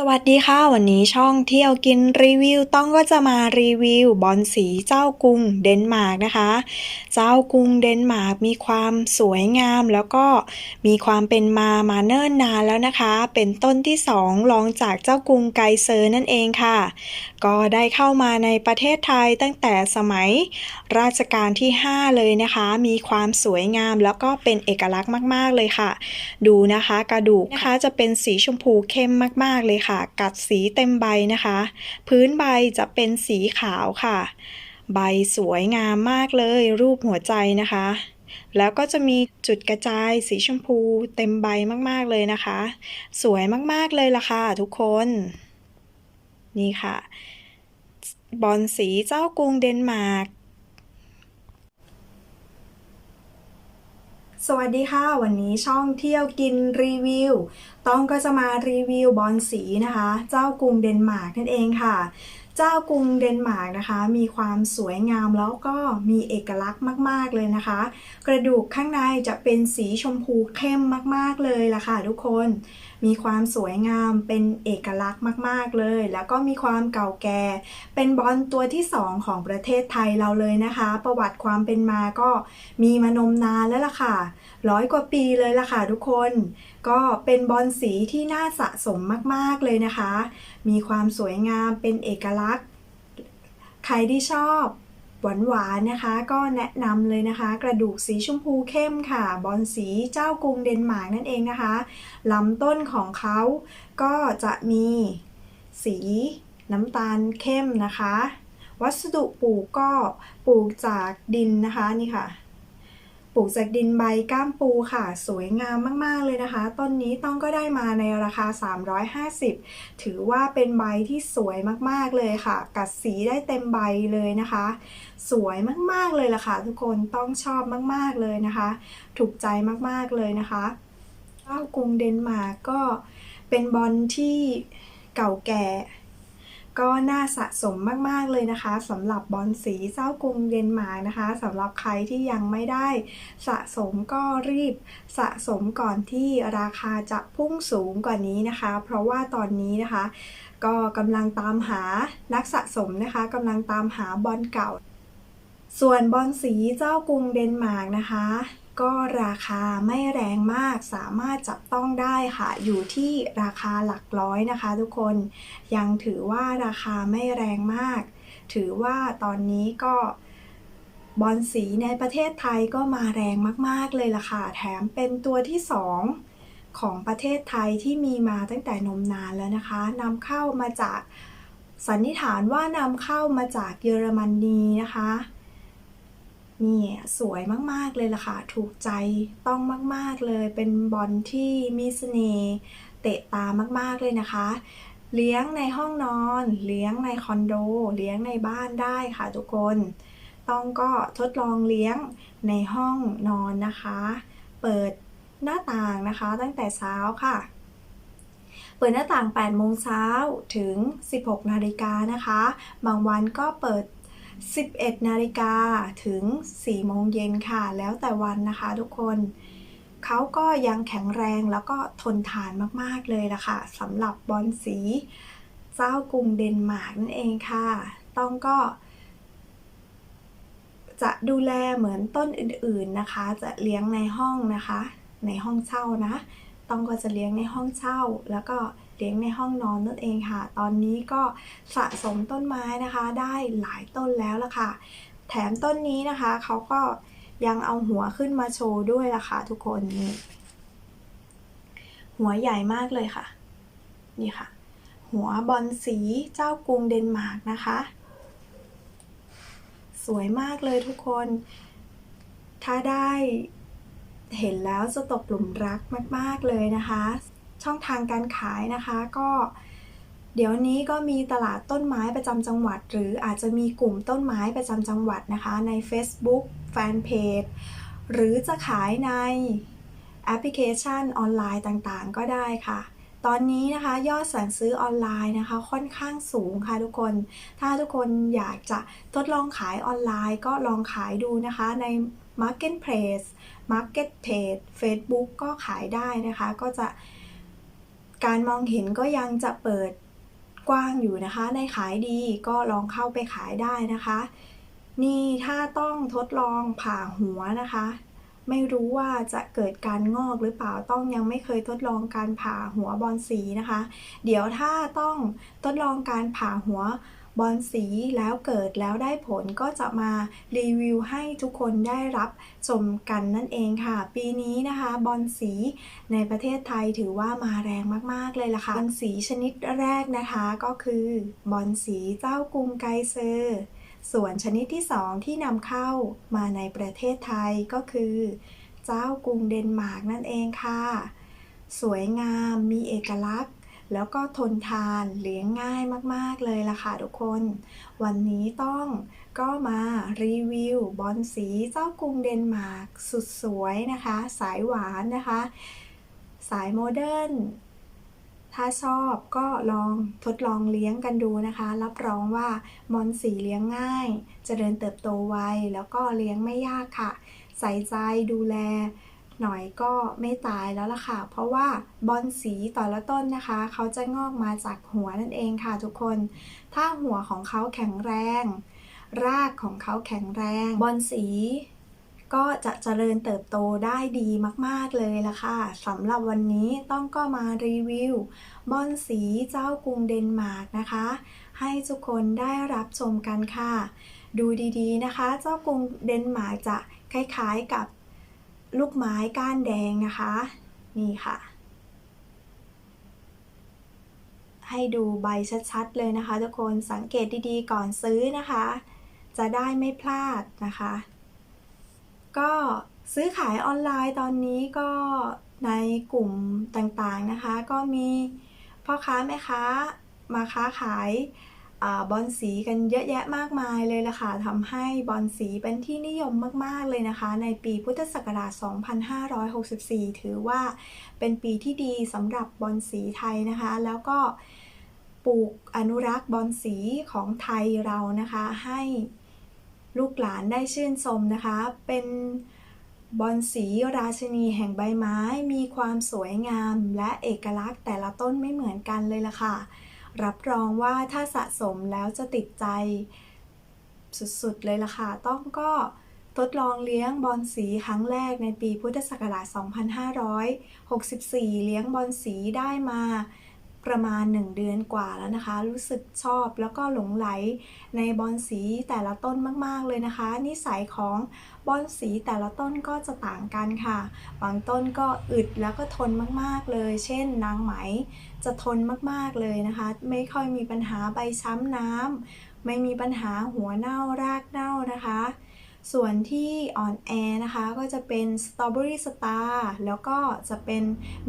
สวัสดีค่ะ วันนี้ช่องเที่ยวกินรีวิวต้องก็จะมารีวิวบอลสีเจ้ากรุงเดนมาร์กนะคะ เจ้ากรุงเดนมาร์กมีความสวยงามแล้วก็มีความเป็นมามาเนิ่นนานแล้วนะคะ เป็นต้นที่สองรองจากเจ้ากรุงไกเซอร์นั่นเองค่ะ ก็ได้เข้ามาในประเทศไทยตั้งแต่สมัยราชการที่ 5 เลยนะคะ มีความสวยงามแล้วก็เป็นเอกลักษณ์มาก ๆเลยค่ะ ดูนะคะ กระดูกนะคะจะเป็นสีชมพูเข้มมากๆเลยค่ะกัดสีเต็มใบนะคะ พื้นใบจะเป็นสีขาวค่ะ ใบสวยงามมากเลยรูปหัวใจนะคะ แล้วก็จะมีจุดกระจายสีชมพูเต็มใบมากๆเลยนะคะ สวยมากๆเลยล่ะค่ะทุกคน นี่ค่ะ บอลสีเจ้ากรุงเดนมาร์ก สวัสดีค่ะ วันนี้ช่องเที่ยวกินรีวิว ต้องก็จะมารีวิวบอลสีนะคะ เจ้ากรุงเดนมาร์กนั่นเองค่ะ จ้ากรุงเดนมาร์กนะคะ มีความสวยงามแล้วก็มีเอกลักษณ์มาก ๆ เลยนะคะ กระดูกข้างในจะเป็นสีชมพูเข้มมาก ๆ เลยล่ะค่ะทุกคน มีความสวยงามเป็นเอกลักษณ์มาก ๆ เลย แล้วก็มีความเก่าแก่ เป็นบอลตัวที่ 2 ของประเทศไทยเราเลยนะคะ ประวัติความเป็นมาก็มีมานมนานแล้วล่ะค่ะร้อยกว่าปีเลยล่ะค่ะทุกคน ก็เป็นบอลสีที่น่าสะสมมาก ๆ เลยนะคะ มีความสวยงามเป็นเอกลักษณ์ ใครที่ชอบหวานหวานๆนะคะ ก็แนะนำเลยนะคะ กระดูกสีชมพูเข้มค่ะ บอลสีเจ้ากรุงเดนมาร์กนั่นเองนะคะลำต้นของเขาก็จะมีสีน้ำตาลเข้มนะคะ วัสดุปลูกก็ปลูกจากดินนะคะนี่ค่ะ ปลูกจากดินใบก้ามปูค่ะ สวยงามมากๆเลยนะคะ ต้นนี้ต้องก็ได้มาในราคา 350 ถือว่าเป็นใบที่สวยมากๆเลยค่ะ กัดสีได้เต็มใบเลยนะคะ สวยมากๆเลยล่ะค่ะ ทุกคนต้องชอบมากๆเลยนะคะ ถูกใจมากๆเลยนะคะเจ้ากรุงเดนมาร์กก็เป็นบอลที่เก่าแก่ ก็น่าสะสมมาก ๆ เลยนะคะสำหรับบอลสีเจ้ากรุงเดนมาร์กนะคะสำหรับใครที่ยังไม่ได้สะสมก็รีบสะสมก่อนที่ราคาจะพุ่งสูงกว่านี้นะคะ เพราะว่าตอนนี้นะคะ ก็กำลังตามหานักสะสมนะคะกำลังตามหาบอลเก่า ส่วนบอลสีเจ้ากรุงเดนมาร์กนะคะ ก็ราคาไม่แรงมากสามารถจับต้องได้ค่ะ อยู่ที่ราคาหลักร้อยนะคะ ทุกคนยังถือว่าราคาไม่แรงมาก ถือว่าตอนนี้ก็บอลสีในประเทศไทยก็มาแรงมากๆเลยล่ะค่ะ แถมเป็นตัวที่2ของประเทศไทยที่มีมาตั้งแต่นมนานแล้วนะคะนำเข้ามาจากสันนิษฐานว่านำเข้ามาจากเยอรมนีนะคะ นี่สวยมากๆเลยล่ะค่ะ ถูกใจต้องมากๆเลย เป็นบอลที่มีเสน่ห์เตะตามากๆเลยนะคะ เลี้ยงในห้องนอน เลี้ยงในคอนโด เลี้ยงในบ้านได้ค่ะทุกคน ต้องก็ทดลองเลี้ยงในห้องนอนนะคะ เปิดหน้าต่างนะคะตั้งแต่เช้าค่ะ เปิดหน้าต่าง 8 โมงเช้าถึง 16 นาฬิกานะคะ บางวันก็เปิด 11 นาฬิกาถึง 4 โมงเย็นค่ะ แล้วแต่วันนะคะทุกคน เขาก็ยังแข็งแรงแล้วก็ทนทานมากๆเลยล่ะค่ะสำหรับบอลสี เจ้ากรุงเดนมาร์กนั่นเองค่ะ ต้องก็ จะดูแลเหมือนต้นอื่นๆนะคะ จะเลี้ยงในห้องนะคะ ในห้องเช่านะ ต้องก็จะเลี้ยงในห้องเช่าแล้วก็ เลี้ยงในห้องนอนนั่นเองค่ะ ตอนนี้ก็สะสมต้นไม้นะคะ ได้หลายต้นแล้วล่ะค่ะ แถมต้นนี้นะคะเขาก็ยังเอาหัวขึ้นมาโชว์ด้วยล่ะค่ะทุกคนนี่หัวใหญ่มากเลยค่ะ นี่ค่ะ หัวบอลสีเจ้ากรุงเดนมาร์กนะคะ สวยมากเลยทุกคน ถ้าได้เห็นแล้วจะตกหลุมรักมาก ๆ เลยนะคะ ช่องทางการขายนะคะก็เดี๋ยวนี้ก็มีตลาดต้นไม้ประจำจังหวัด หรืออาจจะมีกลุ่มต้นไม้ประจำจังหวัดนะคะ ใน Facebook Fanpage หรือจะขายในแอปพลิเคชันออนไลน์ต่างๆ ก็ได้ค่ะ ตอนนี้นะคะยอดสั่งซื้อออนไลน์นะคะค่อนข้างสูงค่ะทุกคน ถ้าทุกคนอยากจะทดลองขายออนไลน์ก็ลองขายดูนะคะใน Marketplace Marketplace Facebook ก็ขายได้นะคะ ก็จะ การมองเห็นก็ยังจะเปิดกว้างอยู่นะคะ ในขายดีก็ลองเข้าไปขายได้นะคะ นี่ถ้าต้องทดลองผ่าหัวนะคะ ไม่รู้ว่าจะเกิดการงอกหรือเปล่าต้องยังไม่เคยทดลองการผ่าหัวบอลสีนะคะ เดี๋ยวถ้าต้องทดลองการผ่าหัว บอลสีแล้วเกิดแล้วได้ผลก็จะมารีวิวให้ทุกคนได้รับชมกันนั่นเองค่ะ ปีนี้นะคะบอลสีในประเทศไทยถือว่ามาแรงมากๆเลยล่ะค่ะบอลสีชนิดแรกนะคะก็คือบอลสีเจ้ากรุงไกเซอร์ส่วนชนิดที่ 2 ที่นำเข้ามาในประเทศไทยก็คือ เจ้ากรุงเดนมาร์กนั่นเองค่ะ สวยงามมีเอกลักษณ์ แล้วก็ทนทานเลี้ยงง่ายมาก ๆ เลยล่ะค่ะทุกคน วันนี้ต้องก็มารีวิวบอลสีเจ้ากรุงเดนมาร์กสุดสวยนะคะ สายหวานนะคะ สายโมเดิร์นถ้าชอบก็ลองทดลองเลี้ยงกันดูนะคะ รับรองว่าบอลสีเลี้ยงง่ายจเจริญเติบโตไวแล้วก็เลี้ยงไม่ยากค่ะ ใส่ใจดูแล หน่อยก็ไม่ตายแล้วล่ะค่ะ เพราะว่าบอลสีแต่ละต้นนะคะ เขาจะงอกมาจากหัวนั่นเองค่ะทุกคน ถ้าหัวของเขาแข็งแรง รากของเขาแข็งแรง บอลสีก็จะเจริญเติบโตได้ดีมาก ๆ เลยล่ะค่ะสำหรับวันนี้ต้องก็มารีวิว บอลสีเจ้ากรุงเดนมาร์กนะคะ ให้ทุกคนได้รับชมกันค่ะ ดูดีๆนะคะ เจ้ากรุงเดนมาร์กจะคล้ายๆกับ ลูกไม้ก้านแดงนะคะ นี่ค่ะ ให้ดูใบชัดๆเลยนะคะ ทุกคนสังเกตดีๆก่อนซื้อนะคะ จะได้ไม่พลาดนะคะ ก็ซื้อขายออนไลน์ตอนนี้ก็ในกลุ่มต่างๆนะคะ ก็มีพ่อค้าแม่ค้ามาค้าขาย บอลสีกันเยอะแยะมากมายเลยล่ะค่ะทำให้บอลสีเป็นที่นิยมมาก ๆ เลยนะคะ ในปีพุทธศักราช 2564 ถือว่าเป็นปีที่ดีสำหรับบอลสีไทยนะคะ แล้วก็ปลูกอนุรักษ์บอลสีของไทยเรานะคะ ให้ลูกหลานได้ชื่นชมนะคะ เป็นบอลสีราชินีแห่งใบไม้มีความสวยงาม และเอกลักษณ์แต่ละต้นไม่เหมือนกันเลยล่ะค่ะ รับรองว่าถ้าสะสมแล้วจะติดใจ สุดๆ เลยล่ะค่ะ ต้องก็ทดลองเลี้ยงบอลสีครั้งแรกในปีพุทธศักราช 2564 เลี้ยงบอลสีได้มา ประมาณ 1 เดือนกว่าแล้วนะคะ รู้สึกชอบแล้วก็หลงไหลในบอลสีแต่ละต้นมากๆเลยนะคะ นิสัยของบอลสีแต่ละต้นก็จะต่างกันค่ะ บางต้นก็อึดแล้วก็ทนมากๆเลย เช่น นางไหมจะทนมากๆเลยนะคะ ไม่ค่อยมีปัญหาใบช้ำน้ำไม่มีปัญหาหัวเน่ารากเน่านะคะส่วนที่อ่อนแอนะคะก็จะเป็น Strawberry Star แล้วก็จะเป็น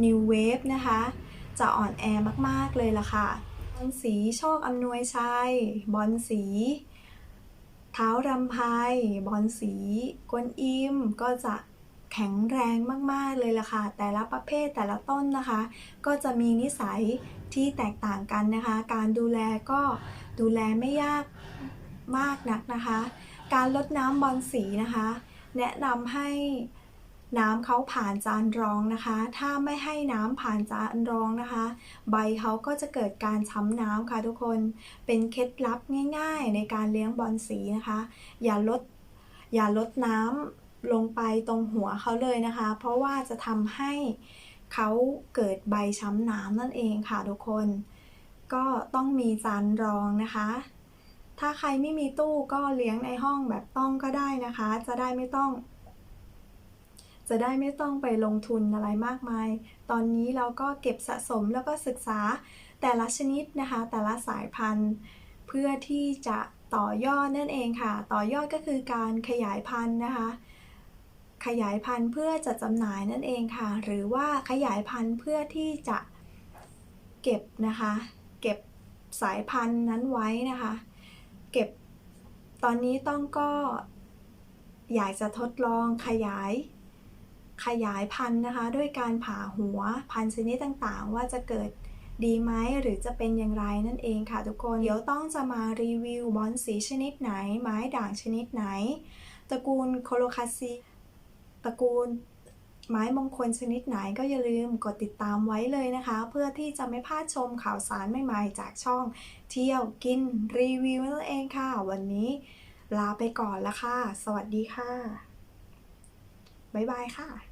New Wave นะคะ จะอ่อนแอมากๆเลยล่ะค่ะบอลสีโชคอำนวยชัย บอลสีเท้ารำไพบอลสีกวนอิมก็จะแข็งแรงมากๆเลยล่ะค่ะ แต่ละประเภทแต่ละต้นนะคะ ก็จะมีนิสัยที่แตกต่างกันนะคะ การดูแลก็ดูแลไม่ยากมากนักนะคะ การลดน้ำบอลสีนะคะ แนะนำให้ น้ำเขาผ่านจานรองนะคะ ถ้าไม่ให้น้ำผ่านจานรองนะคะ ใบเขาก็จะเกิดการช้ำน้ำค่ะทุกคน เป็นเคล็ดลับง่ายๆ ในการเลี้ยงบอลสีนะคะ อย่าลดอย่าลดน้ำลงไปตรงหัวเขาเลยนะคะ เพราะว่าจะทำให้เขาเกิดใบช้ำน้ำนั่นเองค่ะทุกคน ก็ต้องมีจานรองนะคะ ถ้าใครไม่มีตู้ก็เลี้ยงในห้องแบบต้องก็ได้นะคะ จะได้ไม่ต้อง จะได้ไม่ต้องไปลงทุนอะไรมากมาย ตอนนี้เราก็เก็บสะสมแล้วก็ศึกษาแต่ละชนิดนะคะ แต่ละสายพันธุ์ เพื่อที่จะต่อยอดนั่นเองค่ะ ต่อยอดก็คือการขยายพันธุ์นะคะ ขยายพันธุ์เพื่อจะจำหน่ายนั่นเองค่ะ หรือว่าขยายพันธุ์เพื่อที่จะเก็บนะคะ เก็บสายพันธุ์นั้นไว้นะคะ เก็บตอนนี้ต้องก็อยากจะทดลองขยาย ขยายพันธุ์นะคะ ด้วยการผ่าหัวพันธุ์ชนิดต่างๆ ว่าจะเกิดดีไหมหรือจะเป็นอย่างไรนั่นเองค่ะทุกคน เดี๋ยวต้องจะมารีวิวบอนสีชนิดไหน ไม้ด่างชนิดไหน ตระกูลโคโลคาซีตระกูลไม้มงคลชนิดไหนก็อย่าลืมกดติดตามไว้เลยนะคะ เพื่อที่จะไม่พลาดชมข่าวสารใหม่ๆจากช่อง เที่ยวกินรีวิวนั่นเองค่ะ วันนี้ลาไปก่อนละค่ะ สวัสดีค่ะ บ๊ายบายค่ะ